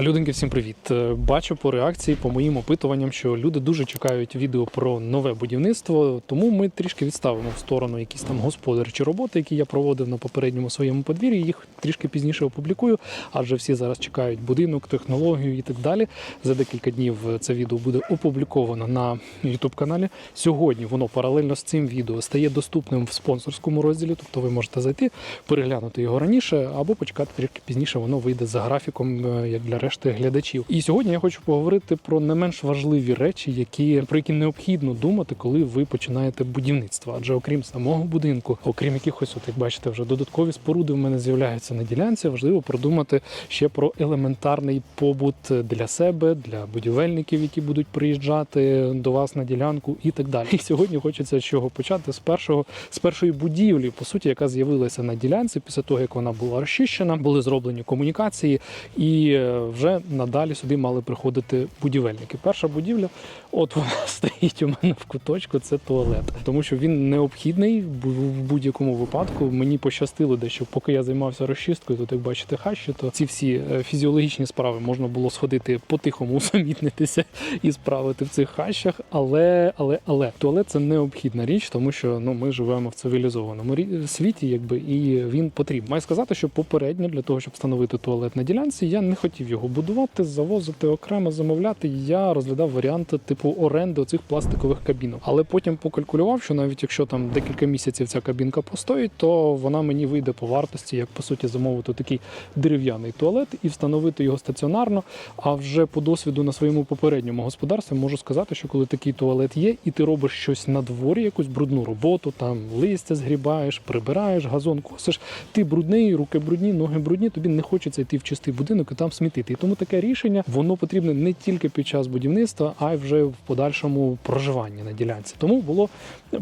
Людинки, всім привіт! Е, Бачу по реакції, по моїм опитуванням, що люди дуже чекають відео про нове будівництво, тому ми трішки відставимо в сторону якісь там господарчі роботи, які я проводив на попередньому своєму подвір'ї. Їх трішки пізніше опублікую, адже всі зараз чекають будинок, технологію і так далі. За декілька днів це відео буде опубліковано на youtube каналі. Сьогодні воно паралельно з цим відео стає доступним в спонсорському розділі, тобто ви можете зайти, переглянути його раніше або почекати трішки пізніше. Воно вийде за графіком, е, як для решти глядачів. І сьогодні я хочу поговорити про не менш важливі речі, які про які необхідно думати, коли ви починаєте будівництво. Адже окрім самого будинку, окрім якихось, от як бачите, вже додаткові споруди в мене з'являються на ділянці. Важливо продумати ще про елементарний побут для себе, для будівельників, які будуть приїжджати до вас на ділянку, і так далі. І сьогодні хочеться з чого почати з першого з першої будівлі, по суті, яка з'явилася на ділянці після того, як вона була розчищена, були зроблені комунікації, і е, вже надалі сюди мали приходити будівельники. Перша будівля, от вона стоїть у мене в куточку. Це туалет, тому що він необхідний в будь-якому випадку. Мені пощастило дещо, поки я займався розчисткою. Тут як бачите, хащі, то ці всі е, фізіологічні справи можна було сходити по-тихому, усамітнитися і справити в цих хащах. Але, але, але туалет це необхідна річ, тому що ну ми живемо в цивілізованому світі, якби і він потрібен. Маю сказати, що попередньо для того, щоб встановити туалет на ділянці, я не хотів його будувати, завозити окремо, замовляти. Я розглядав варіанти типу оренди оцих пластикових кабінок. Але потім покалькулював, що навіть якщо там декілька місяців ця кабінка постоїть, то вона мені вийде по вартості, як по суті замовити такий дерев'яний туалет і встановити його стаціонарно. А вже по досвіду на своєму попередньому господарстві можу сказати, що коли такий туалет є, і ти робиш щось на дворі, якусь брудну роботу, там листя згрібаєш, прибираєш, газон косиш, ти брудний, руки брудні, ноги брудні, тобі не хочеться йти в чистий будинок і там смітити. І тому таке рішення воно потрібне не тільки під час будівництва, а й вже в подальшому проживанні на ділянці. Тому було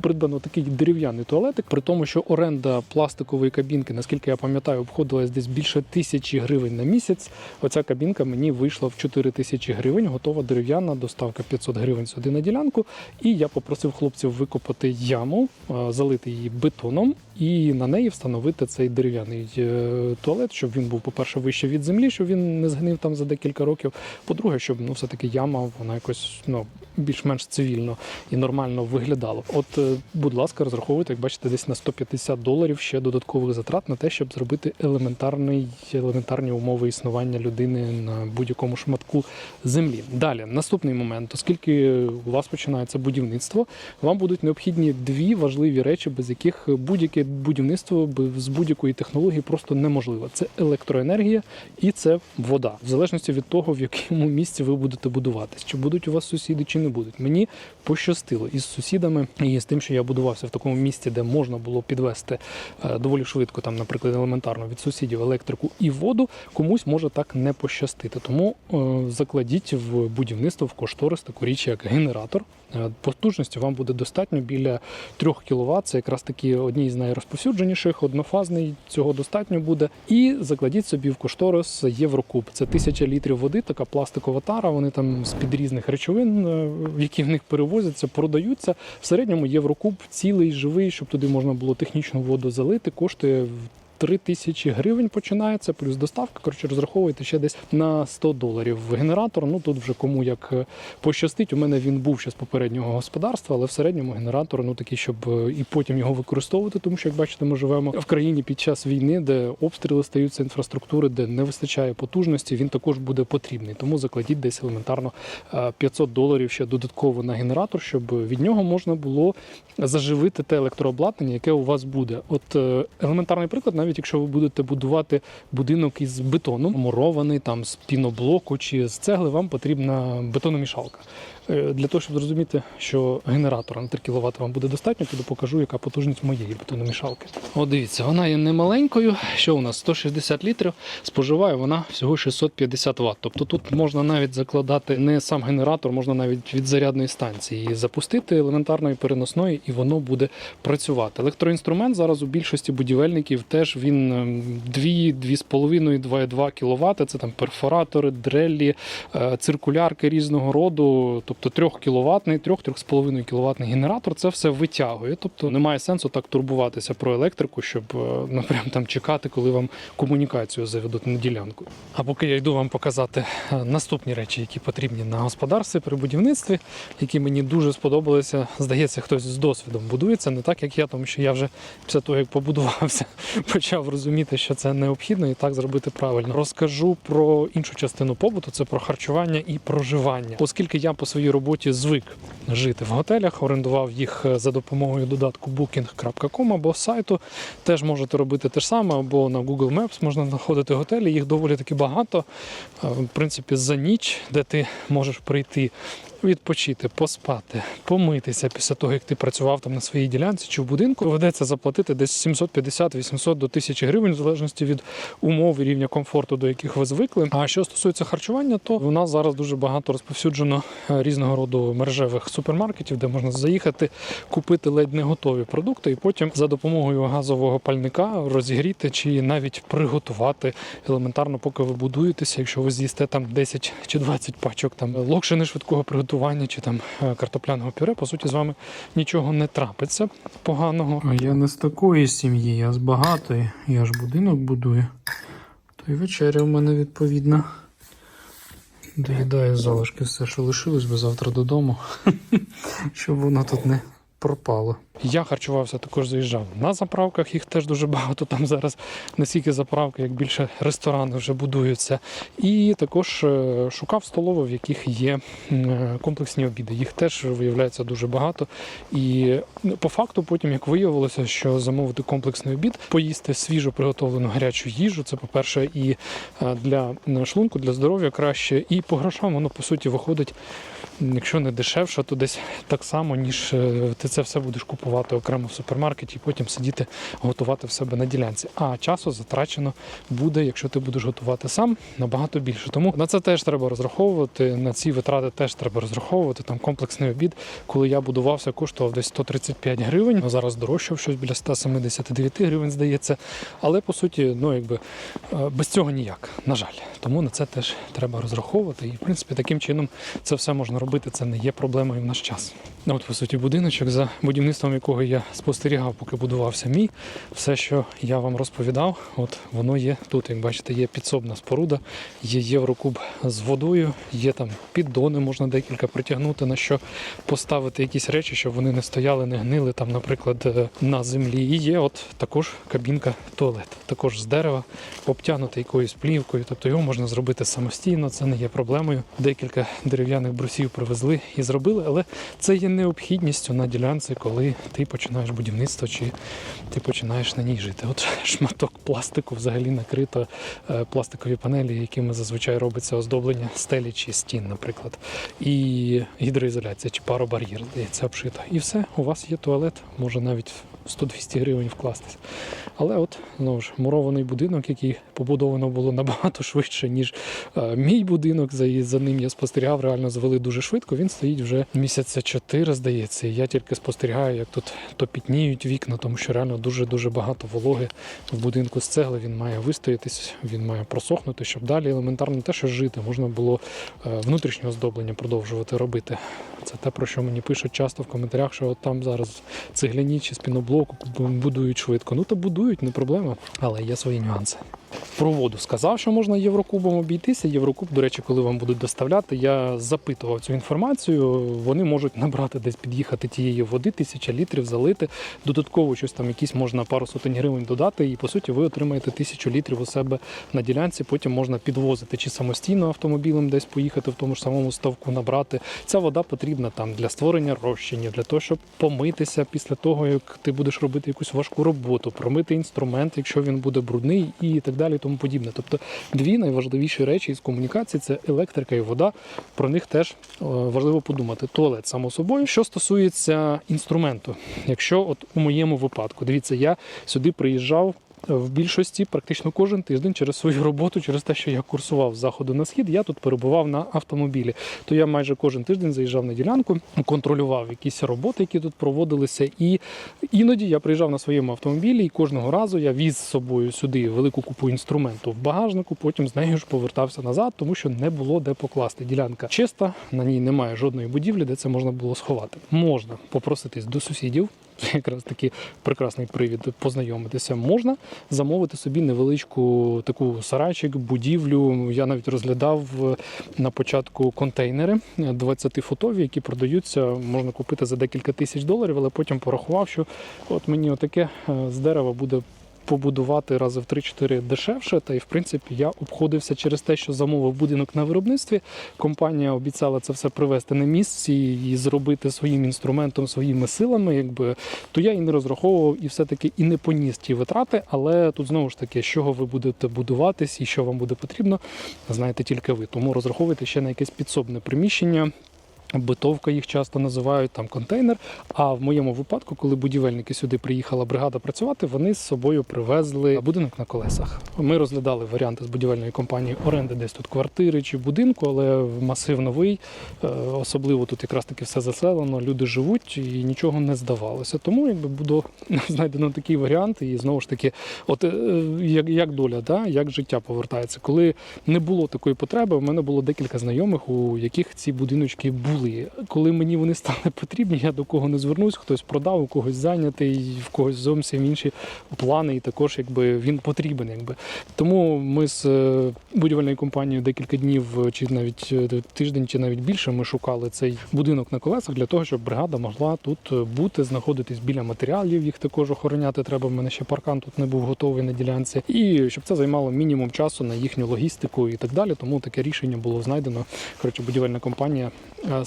придбано такий дерев'яний туалетик, при тому, що оренда пластикової кабінки, наскільки я пам'ятаю, обходилась десь більше тисячі гривень на місяць. Оця кабінка мені вийшла в 4 тисячі гривень, готова дерев'яна, доставка 500 гривень сюди на ділянку. І я попросив хлопців викопати яму, е, залити її бетоном і на неї встановити цей дерев'яний е, туалет, щоб він був, по-перше, вище від землі, щоб він не згнив там за декілька років. По-друге, щоб ну все-таки яма вона якось ну більш-менш цивільно і нормально виглядало. От, е, будь ласка, розраховуйте, як бачите, десь на 150 доларів ще додаткових затрат на те, щоб зробити елементарний елементарні умови існування людини на будь-якому шматку землі. Далі, наступний момент, оскільки у вас починається будівництво, вам будуть необхідні дві важливі речі, без яких будь-яке будівництво з будь-якої технології просто неможливо. Це електроенергія і це вода, в залежності від того, в якому місці ви будете будуватись, чи будуть у вас сусіди, чи не будуть. Мені пощастило із сусідами і з тим, що я будувався в такому місці, де можна було підвести е, доволі швидко, там, наприклад, елементарно від сусідів електрику і воду, комусь може так не пощастити. Тому е, закладіть в будівництво в кошторис таку річ, як генератор. Е, Потужності вам буде достатньо біля 3 кВт. Це якраз таки одні з найрозповсюдженіших, однофазний, цього достатньо буде. І закладіть собі в кошторис Єврокуб. Це тисяча літрів води, така пластикова тара. Вони там з під різних речовин, е, які в них перевозяться, продаються. В середньому Єврокуб цілий, живий, щоб туди можна було технічну воду залити, коштує. В 3 тисячі гривень починається, плюс доставка. Коротше, розраховуйте ще десь на 100 доларів. Генератор, ну тут вже кому як е, пощастить. У мене він був ще з попереднього господарства, але в середньому генератор ну такий, щоб е, і потім його використовувати, тому що, як бачите, ми живемо в країні під час війни, де обстріли стаються інфраструктури, де не вистачає потужності. Він також буде потрібний. Тому закладіть десь елементарно е, 500 доларів ще додатково на генератор, щоб від нього можна було заживити те електрообладнання, яке у вас буде. От е, елементарний приклад, навіть якщо ви будете будувати будинок із бетону, мурований там з піноблоку чи з цегли, вам потрібна бетономішалка. Е, Для того, щоб зрозуміти, що генератора на 3 кВт вам буде достатньо, піду покажу, яка потужність моєї бетономішалки. От дивіться, вона є немаленькою. Що у нас 160 літрів, споживає вона всього 650 Вт. Тобто тут можна навіть закладати не сам генератор, можна навіть від зарядної станції запустити елементарної переносної, і воно буде працювати. Електроінструмент зараз у більшості будівельників теж він ем, 2, 2,5, 2,2 кВт. Це там перфоратори, дрелі, е, циркулярки різного роду. Тобто Тобто 3 кВт, 3-3,5 кВт генератор це все витягує. Тобто немає сенсу так турбуватися про електрику, щоб е, ну, там чекати, коли вам комунікацію заведуть на ділянку. А поки я йду вам показати е, наступні речі, які потрібні на господарстві при будівництві, які мені дуже сподобалися. Здається, хтось з досвідом будується, не так як я, тому що я вже після того, як побудувався, почав розуміти, що це необхідно і так зробити правильно. Розкажу про іншу частину побуту: це про харчування і проживання, оскільки я по своїй роботі звик жити в готелях, орендував їх е, за допомогою додатку booking.com або сайту. Теж можете робити те ж саме, або на Google Maps можна знаходити готелі. Їх доволі таки багато. Е, В принципі, за ніч, де ти можеш прийти. Відпочити, поспати, помитися після того, як ти працював там на своїй ділянці чи в будинку, доведеться заплатити десь 750-800 до 1000 гривень, в залежності від умов і рівня комфорту, до яких ви звикли. А що стосується харчування, то у нас зараз дуже багато розповсюджено е, різного роду мережевих супермаркетів, де можна заїхати, купити ледь не готові продукти, і потім за допомогою газового пальника розігріти чи навіть приготувати елементарно, поки ви будуєтеся. Якщо ви з'їсте там 10 чи 20 пачок там локшини швидкого приготування чи там е, картопляного пюре, по суті, з вами нічого не трапиться поганого. А я не з такої сім'ї, я з багатої. Я ж будинок будую. То й вечеря в мене відповідна. Доїдаю залишки все, що лишилось би завтра додому, щоб воно тут не пропало. Я харчувався, також заїжджав на заправках, їх теж дуже багато. Там зараз не стільки заправки, як більше ресторани вже будуються. І також е, шукав столови, в яких є е, комплексні обіди. Їх теж виявляється дуже багато. І ну, по факту, потім як виявилося, що замовити комплексний обід, поїсти свіжо приготовлену гарячу їжу. Це, по-перше, і е, для шлунку, для здоров'я краще. І по грошам воно по суті виходить, якщо не дешевше, то десь так само, ніж е, ти це все будеш купувати окремо в супермаркеті і потім сидіти готувати в себе на ділянці. А часу затрачено буде, якщо ти будеш готувати сам, набагато більше. Тому на це теж треба розраховувати. На ці витрати теж треба розраховувати. Там комплексний обід, коли я будувався, коштував десь 135 гривень. Зараз дорожчав щось біля 179 гривень, здається. Але по суті, ну якби е, без цього ніяк, на жаль. Тому на це теж треба розраховувати. І в принципі таким чином це все можна робити. Це не є проблемою в наш час. Ну, От, по суті, будиночок, за будівництвом якого я спостерігав, поки будувався мій. Все, що я вам розповідав, от воно є тут. Як бачите, є підсобна споруда, є єврокуб з водою, є там піддони, можна декілька притягнути, на що поставити якісь речі, щоб вони не стояли, не гнили там, наприклад, е, на землі. І є от також кабінка туалет, також з дерева, обтягнутий якоюсь плівкою. Тобто його можна зробити самостійно, це не є проблемою. Декілька дерев'яних брусів привезли і зробили, але це є необхідністю на ділянці, коли ти починаєш будівництво чи ти починаєш на ній жити. От шматок пластику взагалі накрито е, пластикові панелі, якими зазвичай робиться оздоблення стелі чи стін, наприклад. І гідроізоляція чи паробар'єр, здається, обшито. І все, у вас є туалет, може навіть 100-200 гривень вкластись. Але от знову ж мурований будинок, який побудовано було набагато швидше, ніж е, мій будинок. За, за ним я спостерігав, реально звели дуже швидко. Він стоїть вже місяця чотири, здається. І я тільки спостерігаю, як тут то пітніють вікна, тому що реально дуже дуже багато вологи в будинку з цегли. Він має вистоятись, він має просохнути, щоб далі елементарно те, що жити, можна було е, внутрішнє оздоблення продовжувати робити. Це те, про що мені пишуть часто в коментарях, що от там зараз цегляні чи з піноблоку будують швидко. Ну то будують, не проблема, але є свої нюанси. Про воду сказав, що можна Єврокубом обійтися. Єврокуб, до речі, коли вам будуть доставляти, я запитував цю інформацію. Вони можуть набрати десь під'їхати тієї води, тисяча літрів залити. Додатково щось там якісь можна пару сотень гривень додати, і по суті ви отримаєте тисячу літрів у себе на ділянці. Потім можна підвозити чи самостійно автомобілем десь поїхати в тому ж самому ставку набрати. Ця вода потрібна там для створення розчинів, для того, щоб помитися після того, як ти будеш робити якусь важку роботу, промити інструмент, якщо він буде брудний, і так далі, і тому подібне. Тобто дві найважливіші речі із комунікації це електрика і вода. Про них теж е, важливо подумати. Туалет, само собою. Що стосується інструменту, якщо от у моєму випадку, дивіться, я сюди приїжджав в більшості практично кожен тиждень через свою роботу, через те, що я курсував з заходу на схід, я тут перебував на автомобілі. То я майже кожен тиждень заїжджав на ділянку, контролював якісь роботи, які тут проводилися. І іноді я приїжджав на своєму автомобілі, і кожного разу я віз з собою сюди велику купу інструменту в багажнику. Потім з нею ж повертався назад, тому що не було де покласти. Ділянка чиста, на ній немає жодної будівлі, де це можна було сховати. Можна попроситись до сусідів. Якраз таки прекрасний привід познайомитися. Можна замовити собі невеличку таку сарайчик, будівлю. Я навіть розглядав е, на початку контейнери 20-футові, які продаються, можна купити за декілька тисяч доларів, але потім порахував, що от мені отаке е, з дерева буде. Побудувати рази в 3-4 дешевше, та й в принципі я обходився через те, що замовив будинок на виробництві. Компанія обіцяла це все привезти на місці і зробити своїм інструментом, своїми силами. Якби то я і не розраховував, і все-таки і не поніс ті витрати. Але тут знову ж таки, з чого ви будете будуватись і що вам буде потрібно, знаєте тільки ви. Тому розраховуйте ще на якесь підсобне приміщення. Битовка їх часто називають там контейнер. А в моєму випадку, коли будівельники сюди приїхала бригада працювати, вони з собою привезли будинок на колесах. Ми розглядали варіанти з будівельної компанії оренди десь тут квартири чи будинку, але масив новий, е, особливо тут якраз таки все заселено, люди живуть і нічого не здавалося. Тому якби було знайдено такий варіант, і знову ж таки, от е, як, як доля, да? як життя повертається. Коли не було такої потреби, у мене було декілька знайомих, у яких ці будиночки були. Коли мені вони стали потрібні, я до кого не звернусь, хтось продав, у когось зайнятий, в когось зовсім інші плани, і також якби він потрібен. Якби. Тому ми з е, будівельною компанією декілька днів, чи навіть е, тиждень, чи навіть більше, ми шукали цей будинок на колесах для того, щоб бригада могла тут е, бути, знаходитись біля матеріалів. Їх також охороняти треба. В мене ще паркан тут не був готовий на ділянці, і щоб це займало мінімум часу на їхню логістику і так далі. Тому таке рішення було знайдено. Коротше, будівельна компанія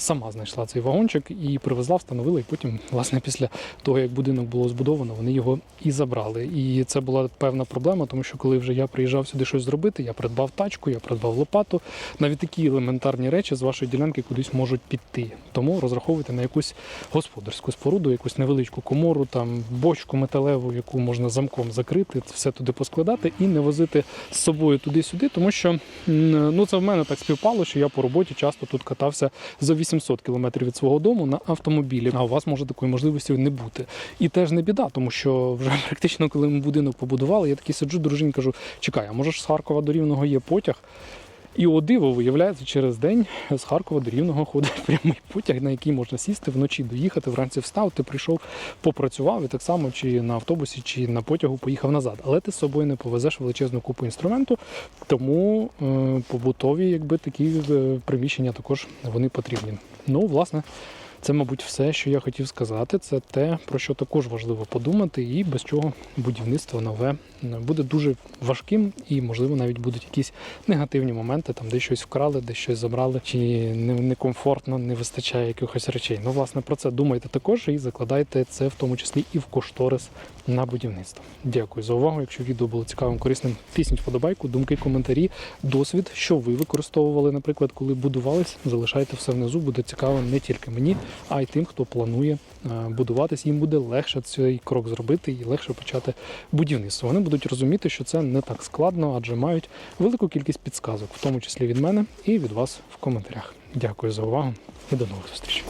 сама знайшла цей вагончик і привезла, встановила. І потім, власне, після того як будинок було збудовано, вони його і забрали. І це була певна проблема, тому що коли вже я приїжджав сюди щось зробити, я придбав тачку, я придбав лопату. Навіть такі елементарні речі з вашої ділянки кудись можуть піти. Тому розраховуйте на якусь господарську споруду, якусь невеличку комору, там бочку металеву, яку можна замком закрити, все туди поскладати і не возити з собою туди-сюди, тому що ну це в мене так співпало, що я по роботі часто тут катався за 800 кілометрів від свого дому на автомобілі. А у вас може такої можливості не бути. І теж не біда, тому що вже практично, коли ми будинок побудували, я такий сиджу, дружині кажу: чекай, а може ж з Харкова до Рівного є потяг? І о диво, виявляється, через день з Харкова до Рівного ходить прямий потяг, на який можна сісти вночі, доїхати, вранці встав, ти прийшов, попрацював і так само чи на автобусі, чи на потягу поїхав назад. Але ти з собою не повезеш величезну купу інструменту, тому е, побутові, якби такі е, приміщення також вони потрібні. Ну, власне. Це, мабуть, все, що я хотів сказати. Це те, про що також важливо подумати, і без чого будівництво нове буде дуже важким, і, можливо, навіть будуть якісь негативні моменти, там де щось вкрали, де щось забрали, чи некомфортно, не вистачає якихось речей. Ну, власне, про це думайте також і закладайте це в тому числі і в кошторис на будівництво. Дякую за увагу. Якщо відео було цікавим, корисним, тисніть вподобайку, думки, коментарі, досвід, що ви використовували, наприклад, коли будувались, залишайте все внизу. Буде цікаво не тільки мені, а й тим, хто планує е, будуватись. Їм буде легше цей крок зробити і легше почати будівництво. Вони будуть розуміти, що це не так складно, адже мають велику кількість підсказок, в тому числі від мене і від вас в коментарях. Дякую за увагу і до нових зустрічей.